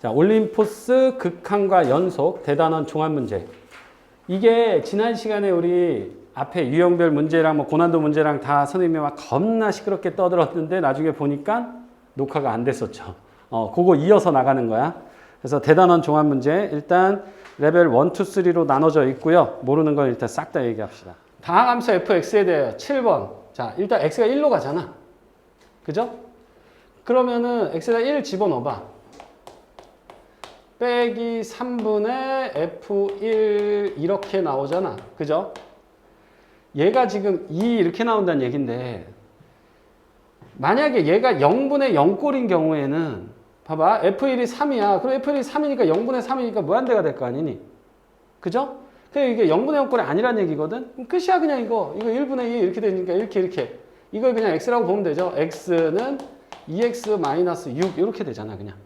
자, 올림포스 극한과 연속 대단원 종합 문제. 이게 지난 시간에 우리 앞에 유형별 문제랑 뭐 고난도 문제랑 다 선생님이 막 겁나 시끄럽게 떠들었는데 나중에 보니까 녹화가 안 됐었죠. 어, 그거 이어서 나가는 거야. 그래서 대단원 종합 문제 일단 레벨 1, 2, 3로 나눠져 있고요. 모르는 건 일단 싹 다 얘기합시다. 다항함수 fx에 대해 7번. 자, 일단 x가 1로 가잖아. 그죠? 그러면은 x에다 1 집어넣어봐. 빼기 3분의 f1 이렇게 나오잖아. 그죠? 얘가 지금 2 이렇게 나온다는 얘긴데 만약에 얘가 0분의 0꼴인 경우에는 봐봐 f1이 3이야. 그럼 f1이 3이니까 0분의 3이니까 무한대가 될 거 아니니? 그죠? 근데 이게 0분의 0꼴이 아니란 얘기거든? 끝이야 그냥 이거. 이거 1분의 2 이렇게 되니까 이렇게 이렇게. 이걸 그냥 x라고 보면 되죠. x는 2x-6 이렇게 되잖아 그냥.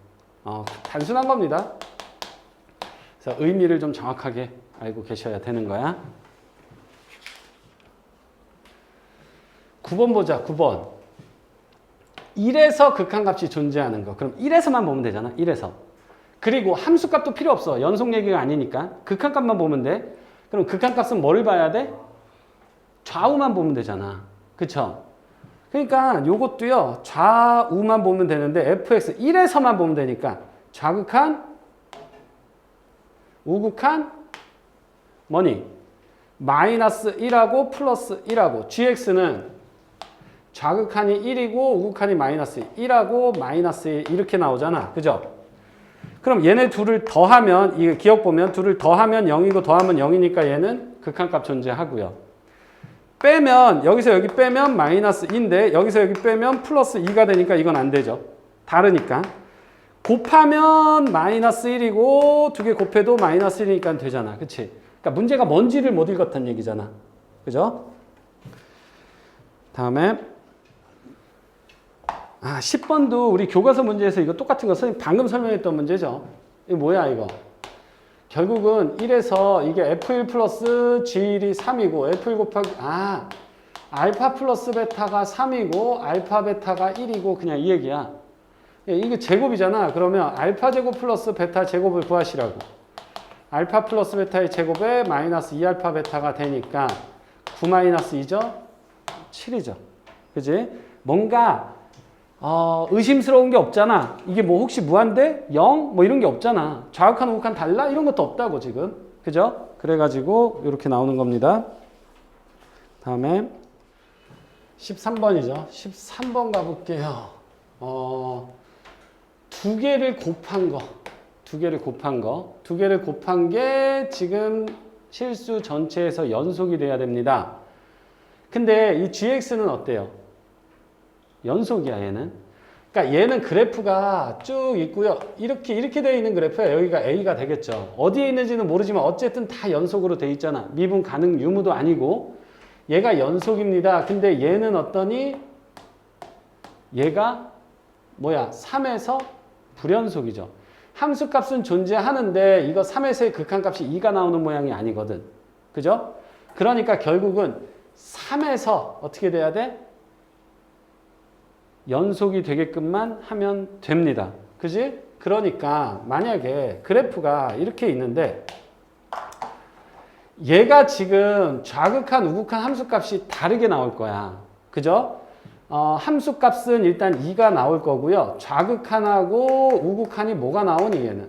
어, 단순한 겁니다. 그래서 의미를 좀 정확하게 알고 계셔야 되는 거야. 9번 보자, 9번. 1에서 극한값이 존재하는 거. 그럼 1에서만 보면 되잖아, 1에서. 그리고 함수값도 필요 없어. 연속 얘기가 아니니까. 극한값만 보면 돼. 그럼 극한값은 뭐를 봐야 돼? 좌우만 보면 되잖아. 그쵸? 그러니까 요것도요, 좌우만 보면 되는데, fx 1에서만 보면 되니까, 좌극한, 우극한, 뭐니? 마이너스 1하고 플러스 1하고, gx는 좌극한이 1이고, 우극한이 마이너스 1하고, 마이너스 1 이렇게 나오잖아. 그죠? 그럼 얘네 둘을 더하면, 이거 기억 보면, 둘을 더하면 0이고, 더하면 0이니까 얘는 극한값 존재하고요. 빼면 여기서 여기 빼면 마이너스 2인데 여기서 여기 빼면 플러스 2가 되니까 이건 안 되죠. 다르니까. 곱하면 마이너스 1이고 두 개 곱해도 마이너스 1이니까 되잖아. 그치? 그러니까 문제가 뭔지를 못 읽었다는 얘기잖아. 그죠? 다음에 아 10번도 우리 교과서 문제에서 이거 똑같은 거 선생님 방금 설명했던 문제죠. 이거 뭐야 이거? 결국은 1에서 이게 F1 플러스 G1이 3이고 F1 곱하기 아 알파 플러스 베타가 3이고 알파 베타가 1이고 그냥 이 얘기야. 예, 이게 제곱이잖아. 그러면 알파 제곱 플러스 베타 제곱을 구하시라고. 알파 플러스 베타의 제곱에 마이너스 2알파 베타가 되니까 9 마이너스 2죠? 7이죠. 그지? 뭔가 어, 의심스러운 게 없잖아. 이게 뭐 혹시 무한대? 0? 뭐 이런 게 없잖아. 좌극한, 우극한 달라? 이런 것도 없다고 지금. 그죠? 그래가지고 이렇게 나오는 겁니다. 다음에 13번이죠. 13번 가볼게요. 어, 두 개를 곱한 거. 두 개를 곱한 거. 두 개를 곱한 게 지금 실수 전체에서 연속이 돼야 됩니다. 근데 이 gx는 어때요? 연속이야 얘는. 그러니까 얘는 그래프가 쭉 있고요. 이렇게 이렇게 되어 있는 그래프야. 여기가 A가 되겠죠. 어디에 있는지는 모르지만 어쨌든 다 연속으로 돼 있잖아. 미분 가능 유무도 아니고 얘가 연속입니다. 근데 얘는 어떠니? 얘가 뭐야? 3에서 불연속이죠. 함수값은 존재하는데 이거 3에서의 극한값이 2가 나오는 모양이 아니거든. 그죠? 그러니까 결국은 3에서 어떻게 돼야 돼? 연속이 되게끔만 하면 됩니다. 그지? 그러니까 만약에 그래프가 이렇게 있는데 얘가 지금 좌극한 우극한 함수값이 다르게 나올 거야. 그죠? 어, 함수 값은 일단 2가 나올 거고요. 좌극한하고 우극한이 뭐가 나오니 얘는?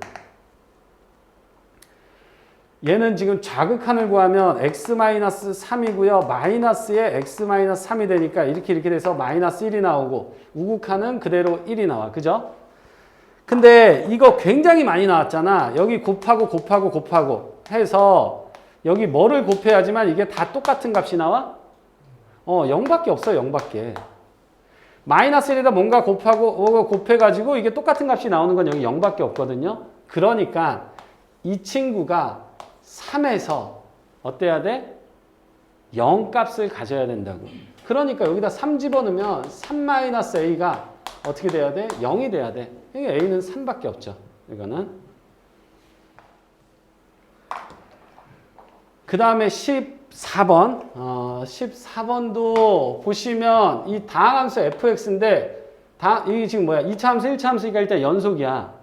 얘는 지금 좌극한을 구하면 x-3이고요. 마이너스에 x-3이 되니까 이렇게 이렇게 돼서 마이너스 1이 나오고 우극한은 그대로 1이 나와. 그죠? 근데 이거 굉장히 많이 나왔잖아. 여기 곱하고 곱하고 곱하고 해서 여기 뭐를 곱해야지만 이게 다 똑같은 값이 나와? 어, 0밖에 없어요. 0밖에. 마이너스 1에다 뭔가 곱하고 어, 곱해가지고 이게 똑같은 값이 나오는 건 여기 0밖에 없거든요. 그러니까 이 친구가 3에서 어때야 돼? 0 값을 가져야 된다고. 그러니까 여기다 3 집어넣으면 3-a가 어떻게 돼야 돼? 0이 돼야 돼. 이게 a는 3밖에 없죠. 이거는. 그 다음에 14번. 어, 14번도 보시면 이 다항함수 fx인데 다, 이게 지금 뭐야? 2차 함수, 1차 함수니까 일단 연속이야.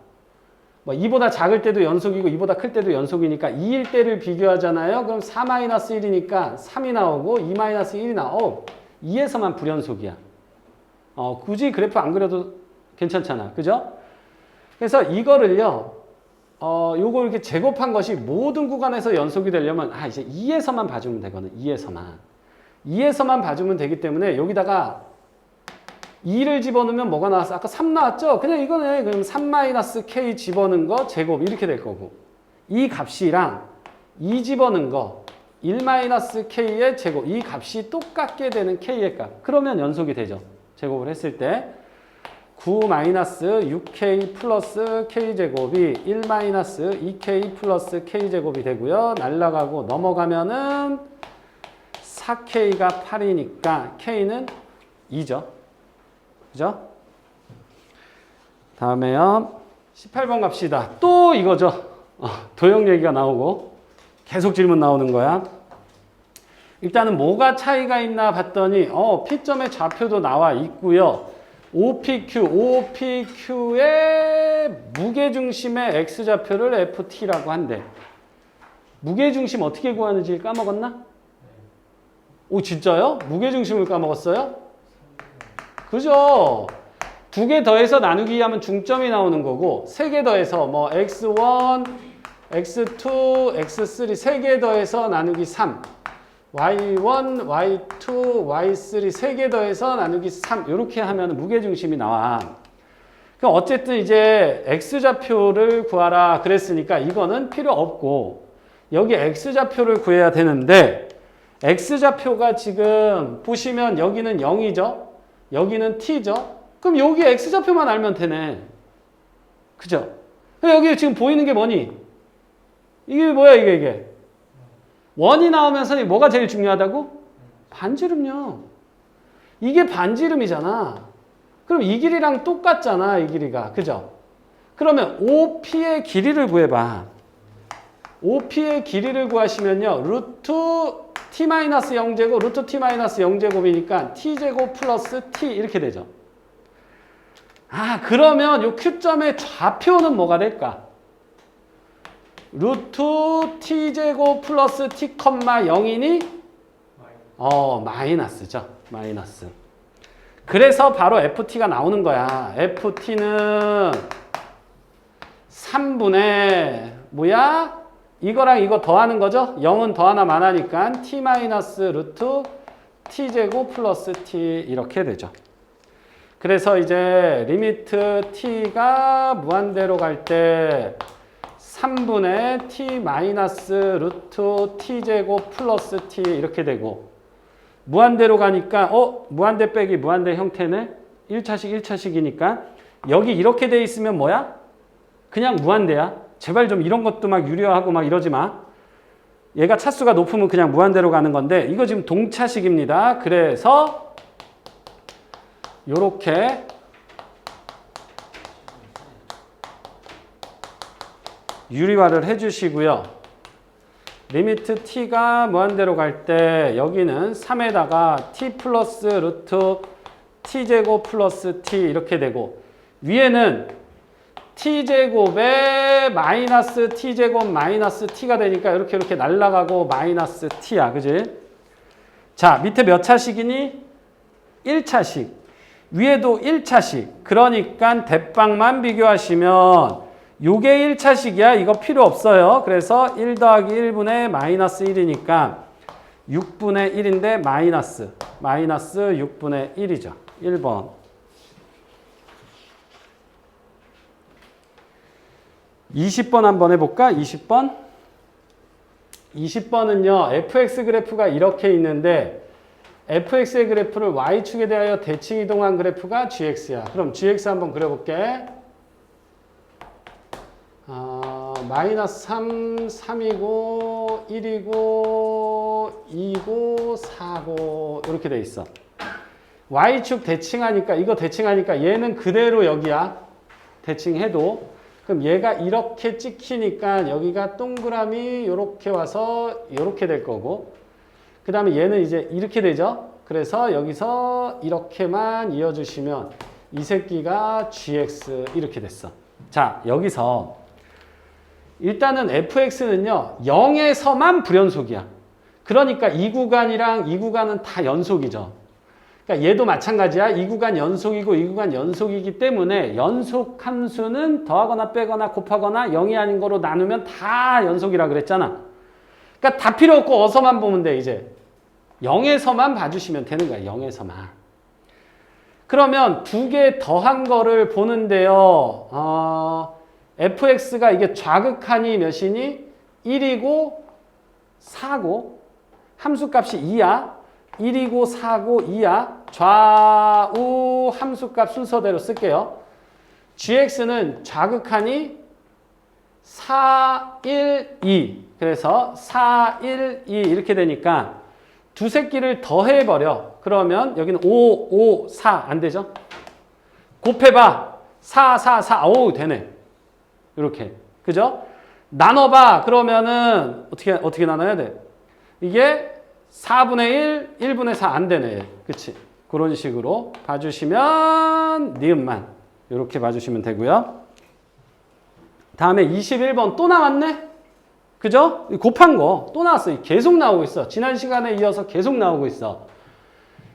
뭐 2보다 작을 때도 연속이고 2보다 클 때도 연속이니까 2일 때를 비교하잖아요. 그럼 4-1이니까 3이 나오고 2-1이 나오. 어, 2에서만 불연속이야. 어, 굳이 그래프 안 그려도 괜찮잖아. 그죠? 그래서 이거를요. 어, 요거 이렇게 제곱한 것이 모든 구간에서 연속이 되려면 아, 이제 2에서만 봐주면 되거든. 2에서만. 2에서만 봐주면 되기 때문에 여기다가 2를 집어넣으면 뭐가 나왔어? 아까 3 나왔죠? 그냥 이거네. 그럼 3-k 집어넣은 거 제곱 이렇게 될 거고 이 값이랑 2 집어넣은 거 1-k의 제곱 이 값이 똑같게 되는 k의 값 그러면 연속이 되죠. 제곱을 했을 때 9-6k 플러스 k제곱이 1-2k 플러스 k제곱이 되고요. 날라가고 넘어가면은 4k가 8이니까 k는 2죠. 그죠? 다음에요. 18번 갑시다. 또 이거죠. 어, 도형 얘기가 나오고 계속 질문 나오는 거야. 일단은 뭐가 차이가 있나 봤더니 어, P점의 좌표도 나와 있고요. OPQ, OPQ의 무게중심의 X좌표를 FT라고 한대. 무게중심 어떻게 구하는지 까먹었나? 오 진짜요? 무게중심을 까먹었어요? 그죠? 두 개 더해서 나누기 하면 중점이 나오는 거고 세 개 더해서 뭐 x1, x2, x3 세 개 더해서 나누기 3 y1, y2, y3 세 개 더해서 나누기 3 이렇게 하면 무게중심이 나와 그럼 어쨌든 이제 x좌표를 구하라 그랬으니까 이거는 필요 없고 여기 x좌표를 구해야 되는데 x좌표가 지금 보시면 여기는 0이죠 여기는 t죠 그럼 여기 x좌표만 알면 되네. 그죠? 여기 지금 보이는 게 뭐니? 이게 뭐야, 이게, 이게? 원이 나오면 선생님 뭐가 제일 중요하다고? 반지름요. 이게 반지름이잖아. 그럼 이 길이랑 똑같잖아, 이 길이가. 그죠? 그러면 OP의 길이를 구해봐. OP의 길이를 구하시면요. 루트 t-0제곱, 루트 t-0제곱이니까 t제곱 플러스 t 이렇게 되죠. 아, 그러면 요 Q점의 좌표는 뭐가 될까? 루트 t제곱 플러스 t, 0이니? 어, 마이너스죠. 마이너스. 그래서 바로 ft가 나오는 거야. ft는 3분의 뭐야? 이거랑 이거 더하는 거죠? 0은 더 하나 마나니까 t 마이너스 루트 t제곱 플러스 t 이렇게 되죠. 그래서 이제 리미트 t가 무한대로 갈때 3분의 t 마이너스 루트 t제곱 플러스 t 이렇게 되고 무한대로 가니까 어? 무한대 빼기 무한대 형태네? 1차식 1차식이니까 여기 이렇게 돼 있으면 뭐야? 그냥 무한대야. 제발 좀 이런 것도 막 유려하고 막 이러지 마. 얘가 차수가 높으면 그냥 무한대로 가는 건데 이거 지금 동차식입니다. 그래서 요렇게 유리화를 해주시고요. 리미트 t가 무한대로 갈 때 여기는 3에다가 t 플러스 루트 t제곱 플러스 t 이렇게 되고 위에는 t제곱에 마이너스 t제곱 마이너스 t가 되니까 이렇게 이렇게 날라가고 마이너스 t야. 그지? 자, 밑에 몇 차식이니? 1차식. 위에도 1차식. 그러니까 대빵만 비교하시면 요게 1차식이야. 이거 필요 없어요. 그래서 1 더하기 1분의 마이너스 1이니까 6분의 1인데 마이너스. 마이너스 6분의 1이죠. 1번. 20번 한번 해볼까? 20번. 20번은요, fx 그래프가 이렇게 있는데, fx의 그래프를 y축에 대하여 대칭 이동한 그래프가 gx야. 그럼 gx 한번 그려볼게. 어, 마이너스 3, 3이고, 1이고, 2고, 4고, 이렇게 돼 있어. y축 대칭하니까, 이거 대칭하니까 얘는 그대로 여기야. 대칭해도. 그럼 얘가 이렇게 찍히니까 여기가 동그라미 이렇게 와서 이렇게 될 거고 그 다음에 얘는 이제 이렇게 되죠. 그래서 여기서 이렇게만 이어주시면 이 새끼가 gx 이렇게 됐어. 자 여기서 일단은 fx는요 0에서만 불연속이야. 그러니까 이 구간이랑 이 구간은 다 연속이죠. 그러니까 얘도 마찬가지야. 이 구간 연속이고 이 구간 연속이기 때문에 연속 함수는 더하거나 빼거나 곱하거나 0이 아닌 거로 나누면 다 연속이라 그랬잖아. 그러니까 다 필요 없고 어서만 보면 돼 이제. 0에서만 봐주시면 되는 거야. 0에서만. 그러면 두 개 더한 거를 보는데요. 어, fx가 이게 좌극한이 몇이니? 1이고 4고 함수값이 2야. 1이고 4고 2야. 좌우 함수값 순서대로 쓸게요. gx는 좌극한이 4, 1, 2. 그래서 4, 1, 2 이렇게 되니까 두 새끼를 더해버려. 그러면 여기는 5, 5, 4 안 되죠? 곱해봐. 4, 4, 4. 오 되네. 이렇게. 그죠? 나눠봐. 그러면은 어떻게, 어떻게 나눠야 돼? 이게 4분의 1, 1분의 4 안 되네. 그치? 그런 식으로 봐주시면 니은만 이렇게 봐주시면 되고요. 다음에 21번 또 나왔네? 그죠? 이 곱한 거 또 나왔어. 계속 나오고 있어. 지난 시간에 이어서 계속 나오고 있어.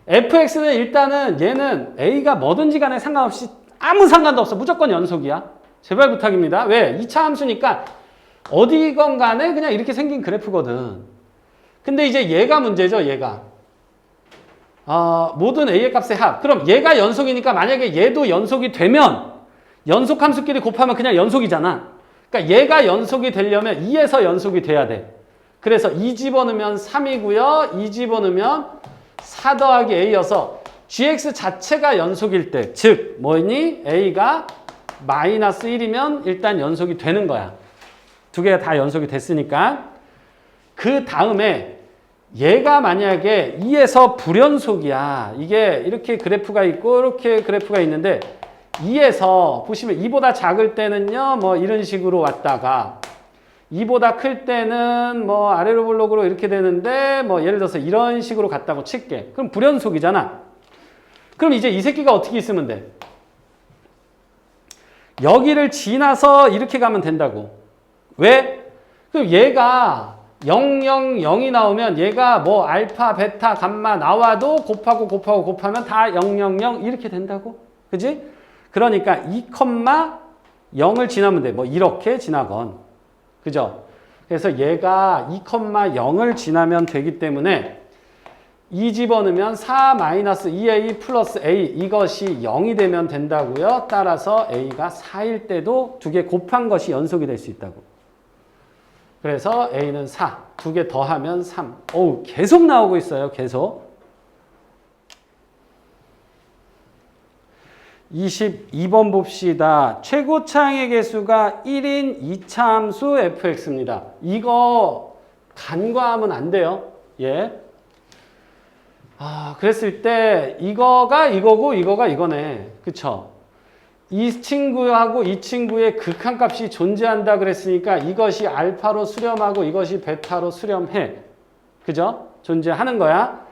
fx는 일단은 얘는 a가 뭐든지 간에 상관없이 아무 상관도 없어. 무조건 연속이야. 제발 부탁입니다. 왜? 2차 함수니까 어디건 간에 그냥 이렇게 생긴 그래프거든. 근데 이제 얘가 문제죠, 얘가. 아, 모든 a의 값의 합. 그럼 얘가 연속이니까 만약에 얘도 연속이 되면 연속 함수끼리 곱하면 그냥 연속이잖아. 그러니까 얘가 연속이 되려면 2에서 연속이 돼야 돼. 그래서 2 집어넣으면 3이고요. 2 집어넣으면 4 더하기 a여서 gx 자체가 연속일 때, 즉 뭐니? a가 마이너스 1이면 일단 연속이 되는 거야. 두 개가 다 연속이 됐으니까. 그 다음에 얘가 만약에 2에서 불연속이야. 이게 이렇게 그래프가 있고 이렇게 그래프가 있는데 2에서 보시면 2보다 작을 때는요. 뭐 이런 식으로 왔다가 2보다 클 때는 뭐 아래로 블록으로 이렇게 되는데 뭐 예를 들어서 이런 식으로 갔다고 칠게. 그럼 불연속이잖아. 그럼 이제 이 새끼가 어떻게 있으면 돼? 여기를 지나서 이렇게 가면 된다고. 왜? 그럼 얘가 0, 0, 0이 나오면 얘가 뭐 알파, 베타, 감마 나와도 곱하고 곱하고 곱하면 다 0, 0, 0 이렇게 된다고. 그지? 그러니까 2, 0을 지나면 돼. 뭐 이렇게 지나건. 그죠? 그래서 얘가 2, 0을 지나면 되기 때문에 2 집어넣으면 4 마이너스 2a 플러스 a 이것이 0이 되면 된다고요. 따라서 a가 4일 때도 두 개 곱한 것이 연속이 될 수 있다고. 그래서 a는 4, 두 개 더하면 3. 어우, 계속 나오고 있어요. 계속. 22번 봅시다. 최고차항의 개수가 1인 2차 함수 fx입니다. 이거 간과하면 안 돼요. 예. 아, 그랬을 때 이거가 이거고 이거가 이거네. 그쵸? 이 친구하고 이 친구의 극한값이 존재한다 그랬으니까 이것이 알파로 수렴하고 이것이 베타로 수렴해. 그죠? 존재하는 거야.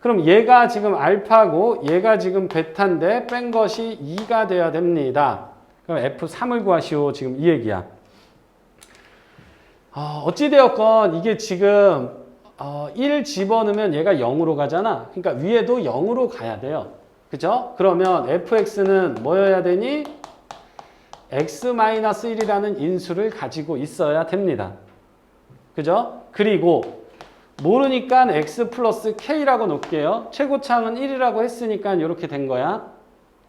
그럼 얘가 지금 알파고 얘가 지금 베타인데 뺀 것이 2가 돼야 됩니다. 그럼 F3을 구하시오. 지금 이 얘기야. 어, 어찌되었건 이게 지금 어, 1 집어넣으면 얘가 0으로 가잖아. 그러니까 위에도 0으로 가야 돼요. 그죠? 그러면 fx는 뭐여야 되니? x-1이라는 인수를 가지고 있어야 됩니다. 그죠? 그리고 모르니까 x 플러스 k라고 놓을게요. 최고차항은 1이라고 했으니까 이렇게 된 거야.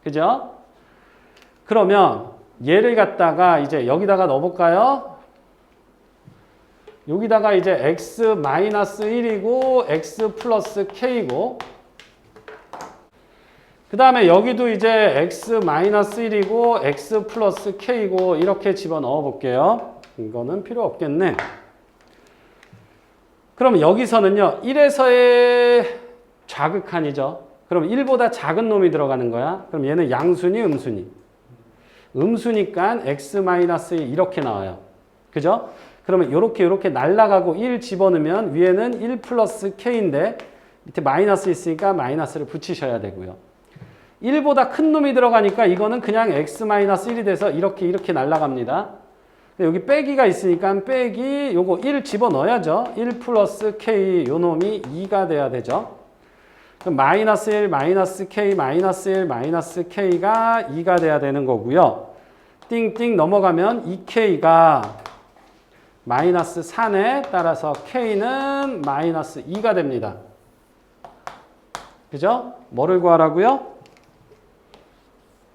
그죠? 그러면 얘를 갖다가 이제 여기다가 넣어볼까요? 여기다가 이제 x 마이너스 1이고 x 플러스 k고 그 다음에 여기도 이제 x 마이너스 1이고 x 플러스 k고 이렇게 집어넣어 볼게요. 이거는 필요 없겠네. 그럼 여기서는요. 1에서의 좌극한이죠. 그럼 1보다 작은 놈이 들어가는 거야. 그럼 얘는 양순이 음순이. 음수니까 x 마이너스 이렇게 나와요. 그죠? 그러면 이렇게 이렇게 날라가고 1 집어넣으면 위에는 1 플러스 k인데 밑에 마이너스 있으니까 마이너스를 붙이셔야 되고요. 1보다 큰 놈이 들어가니까 이거는 그냥 x 마이너스 1이 돼서 이렇게 이렇게 날라갑니다. 여기 빼기가 있으니까 빼기 요거 1 집어넣어야죠. 1 플러스 k 요 놈이 2가 돼야 되죠. 그럼 마이너스 1 마이너스 k 마이너스 1 마이너스 k가 2가 돼야 되는 거고요. 띵띵 넘어가면 2k가 마이너스 4네 따라서 k는 마이너스 2가 됩니다. 그죠? 뭐를 구하라고요?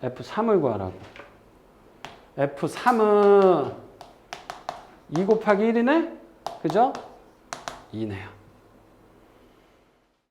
F3을 구하라고. F3은 2 곱하기 1이네? 그죠? 2네요.